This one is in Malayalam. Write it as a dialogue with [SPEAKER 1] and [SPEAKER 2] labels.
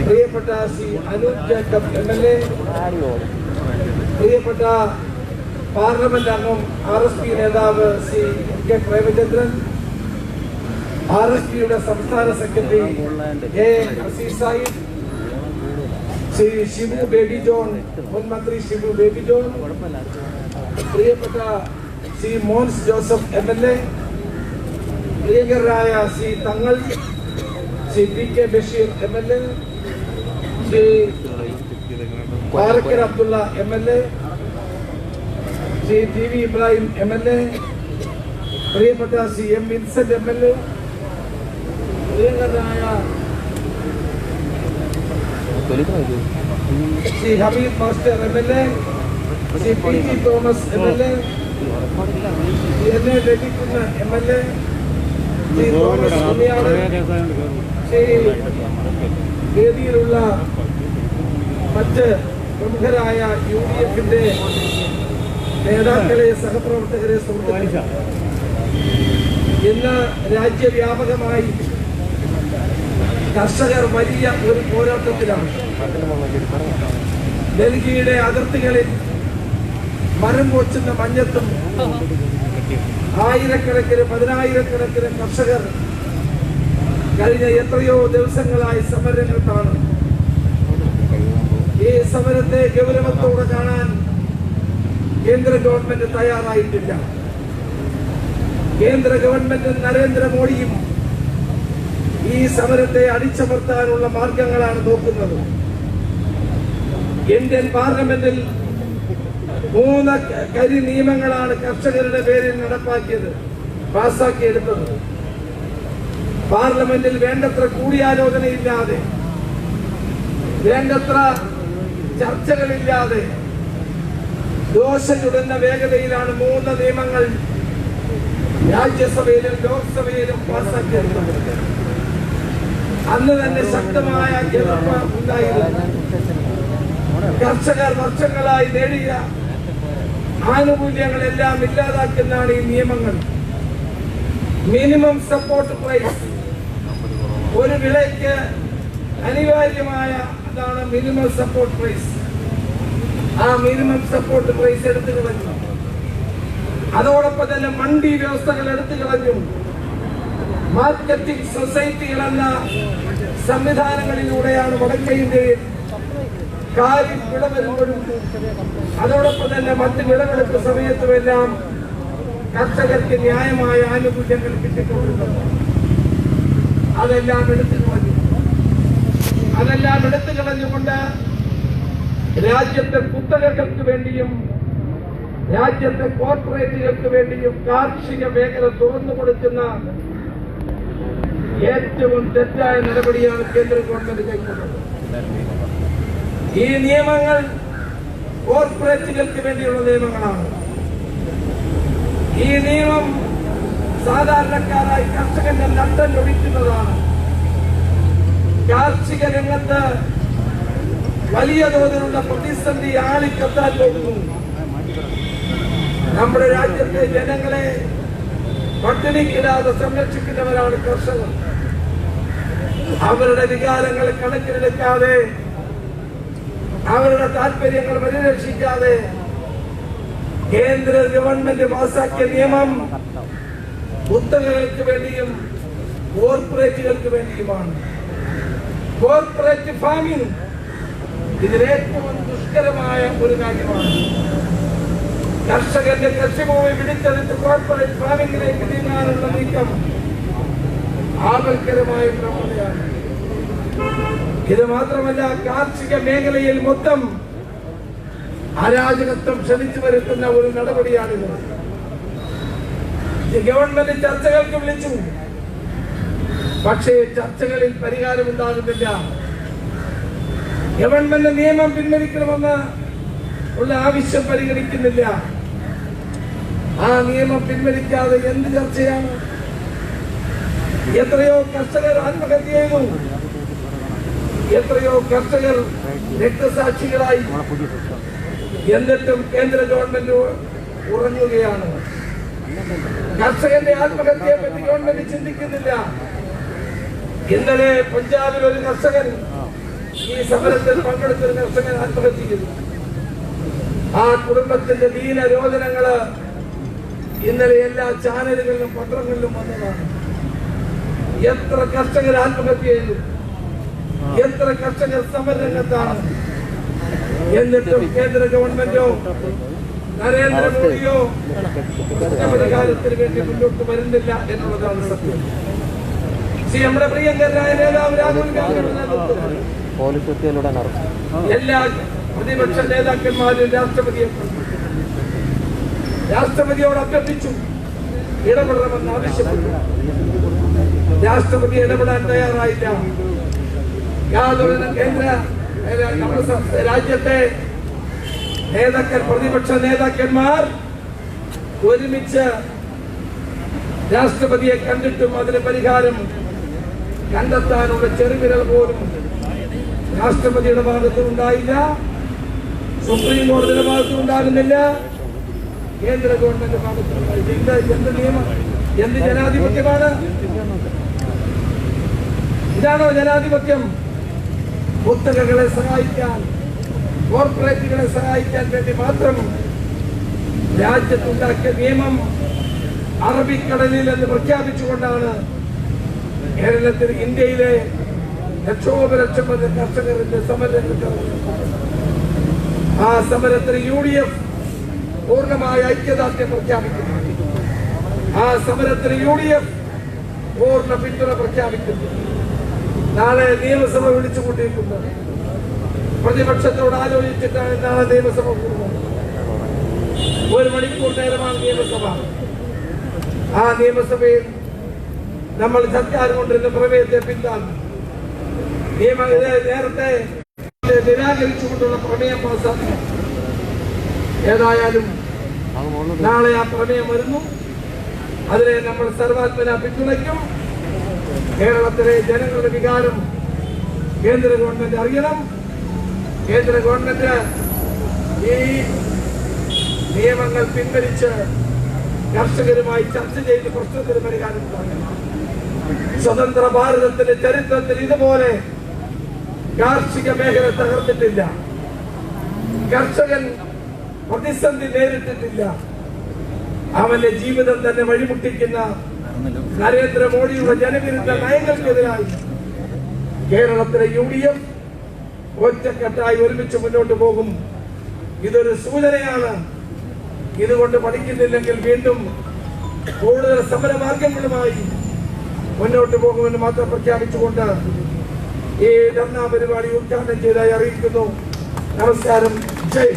[SPEAKER 1] പ്രിയപ്പെട്ട C Anoop Jacob M L A പ്രിയപ്പെട്ട പാർലമെന്റ് അംഗം ആർ എസ് പി നേതാവ് C K Premachandran R S പിയുടെ സംസ്ഥാന സെക്രട്ടറി എ അസീസ് സാഹിബ് ശ്രീ ഷിബു ബേബി ജോൺ മുൻ മന്ത്രി ഷിബു ബേബി ജോൺ പ്രിയപ്പെട്ട Shri Mons Joseph M L A പ്രിയങ്കരായ Shri Thangal Shri P K Basheer M L A Shri Parakkal Abdulla M L A Shri T V Ibrahim M L A പ്രിയപ്പെട്ട Shri M Vincent M L A പ്രിയങ്കരായ Shri Habeeb master M L A Shri P G Thomas M L A N A M L A Shri Thomas Kumiyad Shri വേദിയിലുള്ള മറ്റ് പ്രമുഖരായ യു ഡി എഫിന്റെ നേതാക്കളെ സഹപ്രവർത്തകരെ സുഹൃത്തുക്കളെ ഇന്ന് രാജ്യവ്യാപകമായി കർഷകർ വലിയ ഒരു പോരാട്ടത്തിലാണ്. ഡൽഹിയുടെ അതിർത്തികളിൽ മരം കൊച്ചുന്ന മഞ്ഞത്തും ആയിരക്കണക്കിന് പതിനായിരക്കണക്കിന് കർഷകർ കഴിഞ്ഞ എത്രയോ ദിവസങ്ങളായി സമരങ്ങൾക്കാണ് ഈ സമരത്തെ ഗൗരവത്തോടെ കാണാൻ കേന്ദ്ര ഗവൺമെന്റ് തയ്യാറായിട്ടില്ല. കേന്ദ്ര ഗവൺമെന്റ് നരേന്ദ്രമോദിയും ഈ സമരത്തെ അടിച്ചമർത്താനുള്ള മാർഗങ്ങളാണ് നോക്കുന്നത്. ഇന്ത്യൻ പാർലമെന്റിൽ മൂന്ന് കരി നിയമങ്ങളാണ് കർഷകരുടെ പേരിൽ നടപ്പാക്കിയത് പാസാക്കിയെടുത്തത് പാർലമെന്റിൽ വേണ്ടത്ര കൂടിയാലോചനയില്ലാതെ വേണ്ടത്ര ചർച്ചകളില്ലാതെ ദോശ ചുടുന്ന വേഗതയിലാണ് മൂന്ന് നിയമങ്ങൾ രാജ്യസഭയിലും ലോക്സഭയിലും പാസാക്കിയെടുത്തത് അന്ന് തന്നെ ശക്തമായ എതിർപ്പ് ഉണ്ടായിരുന്നു. കർഷകർ വർഷങ്ങളായി നേടിയ ആനുകൂല്യങ്ങളെല്ലാം ഇല്ലാതാക്കുന്നതാണ് ഈ നിയമങ്ങൾ. മിനിമം സപ്പോർട്ട് പ്രൈസ് ഒരു വിളയ്ക്ക് അനിവാര്യമായ അതാണ് മിനിമം സപ്പോർട്ട് പ്രൈസ് ആ മിനിമം സപ്പോർട്ട് പ്രൈസ് എടുത്തു കളഞ്ഞു. അതോടൊപ്പം തന്നെ മണ്ഡി വ്യവസ്ഥകൾ എടുത്തു കളഞ്ഞു. മാർക്കറ്റിംഗ് സൊസൈറ്റികൾ എന്ന സംവിധാനങ്ങളിലൂടെയാണ് വടക്കേ ഇന്ത്യയിൽ കാര്യം വിള വരുമ്പോഴും അതോടൊപ്പം തന്നെ മറ്റ് വിളവെടുപ്പ് സമയത്തുമെല്ലാം കർഷകർക്ക് ന്യായമായ ആനുകൂല്യങ്ങൾ കിട്ടിക്കൊണ്ടിരുന്നത് അതെല്ലാം എടുത്തു കളഞ്ഞു. അതെല്ലാം എടുത്തു കളഞ്ഞുകൊണ്ട് രാജ്യത്തെ കുത്തകകൾക്ക് വേണ്ടിയും രാജ്യത്തെ കോർപ്പറേറ്റുകൾക്ക് വേണ്ടിയും കാർഷിക മേഖല തുറന്നു കൊടുക്കുന്ന ഏറ്റവും തെറ്റായ നടപടിയാണ് കേന്ദ്ര ഗവൺമെന്റ് കൈക്കൊണ്ടത്. ഈ നിയമങ്ങൾ കോർപ്പറേറ്റുകൾക്ക് വേണ്ടിയുള്ള നിയമങ്ങളാണ്. ഈ നിയമം സാധാരണക്കാരായി കർഷകന്റെ നട്ടം ഒഴിക്കുന്നതാണ്. കാർഷിക രംഗത്ത് വലിയ തോതിലുള്ള പ്രതിസന്ധി ആളിക്കത്താൻ പോകുന്നു. നമ്മുടെ രാജ്യത്തെ ജനങ്ങളെ പട്ടിണിക്കിടാതെ സംരക്ഷിക്കുന്നവരാണ് കർഷകർ. അവരുടെ വികാരങ്ങൾ കണക്കിലെടുക്കാതെ അവരുടെ താല്പര്യങ്ങൾ പരിരക്ഷിക്കാതെ കേന്ദ്ര ഗവൺമെന്റ് പാസാക്കിയ നിയമം കുത്തകകൾക്ക് വേണ്ടിയും കോർപ്പറേറ്റുകൾക്ക് വേണ്ടിയുമാണ്. കോർപ്പറേറ്റ് ഫാമിംഗ് ഇതിലേറ്റവും ദുഷ്കരമായ ഒരു കാര്യമാണ്. കർഷകന്റെ കൃഷിഭൂമി പിടിച്ചെടുത്ത് കോർപ്പറേറ്റ് ഫാമിംഗിലേക്ക് നീങ്ങാനുള്ള നീക്കം ആപൽക്കരമായ പ്രവണതയാണ്. ഇത് മാത്രമല്ല കാർഷിക മേഖലയിൽ മൊത്തം അരാജകത്വം ക്ഷണിച്ചു വരുത്തുന്ന ഒരു നടപടിയാണിത്. ഗവൺമെന്റ് ചർച്ചകൾക്ക് വിളിച്ചു. പക്ഷേ ചർച്ചകളിൽ പരിഹാരം ഉണ്ടാകുന്നില്ല. ഗവൺമെന്റ് നിയമം പിൻവലിക്കണമെന്ന് ഉള്ള ആവശ്യം പരിഗണിക്കുന്നില്ല. ആ നിയമം പിൻവലിക്കാതെ എന്ത് ചർച്ചയാണ്? എത്രയോ കർഷകർ ആത്മഹത്യ ചെയ്തു. എത്രയോ കർഷകർ രക്തസാക്ഷികളായി എന്നിട്ടും കേന്ദ്ര ഗവൺമെന്റ് ഉറങ്ങുകയാണ്. കർഷകന്റെ ആത്മഹത്യയെ പറ്റി ഗവൺമെന്റ് ചിന്തിക്കുന്നില്ല. ഇന്നലെ പഞ്ചാബിൽ ഒരു കർഷകൻ ഈ സമരത്തിൽ പങ്കെടുത്ത ഒരു കർഷകൻ ആത്മഹത്യ ചെയ്തു ആ കുടുംബത്തിന്റെ ദീനരോധനങ്ങൾ ഇന്നലെ എല്ലാ ചാനലുകളിലും പത്രങ്ങളിലും വന്നതാണ്. എത്ര കർഷകർ ആത്മഹത്യ ചെയ്തു. എത്ര കർഷകർ സമരരംഗത്താണ്? എന്നിട്ടും കേന്ദ്ര ഗവൺമെന്റോ നരേന്ദ്രമോദിയോ കാര്യത്തിന് വേണ്ടി മുന്നോട്ട് വരുന്നില്ല എന്നുള്ളതാണ് സത്യം. നമ്മുടെ പ്രിയങ്കരായ നേതാവ് രാഹുൽ
[SPEAKER 2] പോലീസ്
[SPEAKER 1] എല്ലാ പ്രതിപക്ഷ നേതാക്കന്മാരും രാഷ്ട്രപതിയെ രാഷ്ട്രപതിയോട് അഭ്യർത്ഥിച്ചു. ഇടപെടണമെന്ന് ആവശ്യപ്പെട്ടു. രാഷ്ട്രപതി ഇടപെടാൻ തയ്യാറായില്ല. യാതൊരു കേന്ദ്ര നമ്മുടെ രാജ്യത്തെ നേതാക്കൾ പ്രതിപക്ഷ നേതാക്കന്മാർ ഒരുമിച്ച് രാഷ്ട്രപതിയെ കണ്ടിട്ടും അതിന് പരിഹാരം കണ്ടെത്താനുള്ള ചെറുവിരൽ പോലും രാഷ്ട്രപതിയുടെ ഭാഗത്ത് ഉണ്ടായില്ല സുപ്രീം കോടതിയുടെ ഭാഗത്ത് ഉണ്ടാകുന്നില്ല കേന്ദ്ര ഗവൺമെന്റ് ഭാഗത്ത് എന്ത് നിയമം? എന്ത് ജനാധിപത്യമാണ്? ഇതാണോ ജനാധിപത്യം? കുത്തകകളെ സഹായിക്കാൻ കോർപ്പറേറ്റുകളെ സഹായിക്കാൻ വേണ്ടി മാത്രം രാജ്യത്തുണ്ടാക്കിയ നിയമം അറബിക്കടലിൽ എന്ന് പ്രഖ്യാപിച്ചുകൊണ്ടാണ് കേരളത്തിൽ ഇന്ത്യയിലെ ലക്ഷോപലക്ഷം കർഷകരുടെ സമരത്തിൽ ആ സമരത്തിന് യു ഡി എഫ് പൂർണമായ ഐക്യദാർഢ്യം പ്രഖ്യാപിക്കുന്നു. ആ സമരത്തിന് യു ഡി എഫ് പൂർണ പിന്തുണ പ്രഖ്യാപിക്കുന്നു. നാളെ നിയമസഭ വിളിച്ചു കൂട്ടിയിട്ടുണ്ട് പ്രതിപക്ഷത്തോട് ആലോചിച്ചിട്ടാണ് നാളെ നിയമസഭ ഒരു മണിക്കൂർ നേരമാണ് നിയമസഭ. ആ നിയമസഭയിൽ നമ്മൾ സർക്കാർ കൊണ്ടിരുന്ന പ്രമേയത്തെ പിന്താങ്ങും. നിയമ നേരത്തെ നിരാകരിച്ചുകൊണ്ടുള്ള പ്രമേയം പാസാക്കി. ഏതായാലും നാളെ ആ പ്രമേയം വരുന്നു. അതിനെ നമ്മൾ സർവാത്മന പിന്തുണയ്ക്കും. കേരളത്തിലെ ജനങ്ങളുടെ വികാരം കേന്ദ്ര ഗവൺമെന്റ് അറിയണം. കേന്ദ്ര ഗവൺമെന്റ് ഈ നിയമങ്ങൾ പിൻവലിച്ച് കർഷകരുമായി ചർച്ച ചെയ്ത് പ്രശ്നത്തിന് പരിഹാരം സ്വതന്ത്ര ഭാരതത്തിന്റെ ചരിത്രത്തിൽ ഇതുപോലെ കാർഷിക മേഖല തകർത്തിട്ടില്ല. കർഷകൻ പ്രതിസന്ധി നേരിട്ടിട്ടില്ല. അവന്റെ ജീവിതം തന്നെ വഴിമുട്ടിക്കുന്ന നരേന്ദ്രമോദിയുടെ ജനവിരുദ്ധ നയങ്ങൾക്കെതിരായി കേരളത്തിലെ യു ഡി എഫ് ഒറ്റക്കെട്ടായി ഒരുമിച്ച് മുന്നോട്ട് പോകും. ഇതൊരു സൂചനയാണ്. ഇതുകൊണ്ട് പഠിക്കുന്നില്ലെങ്കിൽ വീണ്ടും കൂടുതൽ സമരമാർഗങ്ങളുമായി മുന്നോട്ട് പോകുമെന്ന് മാത്രം പ്രഖ്യാപിച്ചുകൊണ്ട് ഈ ധർണാ പരിപാടി ഉദ്ഘാടനം ചെയ്തായി അറിയിക്കുന്നു. നമസ്കാരം. ജയ്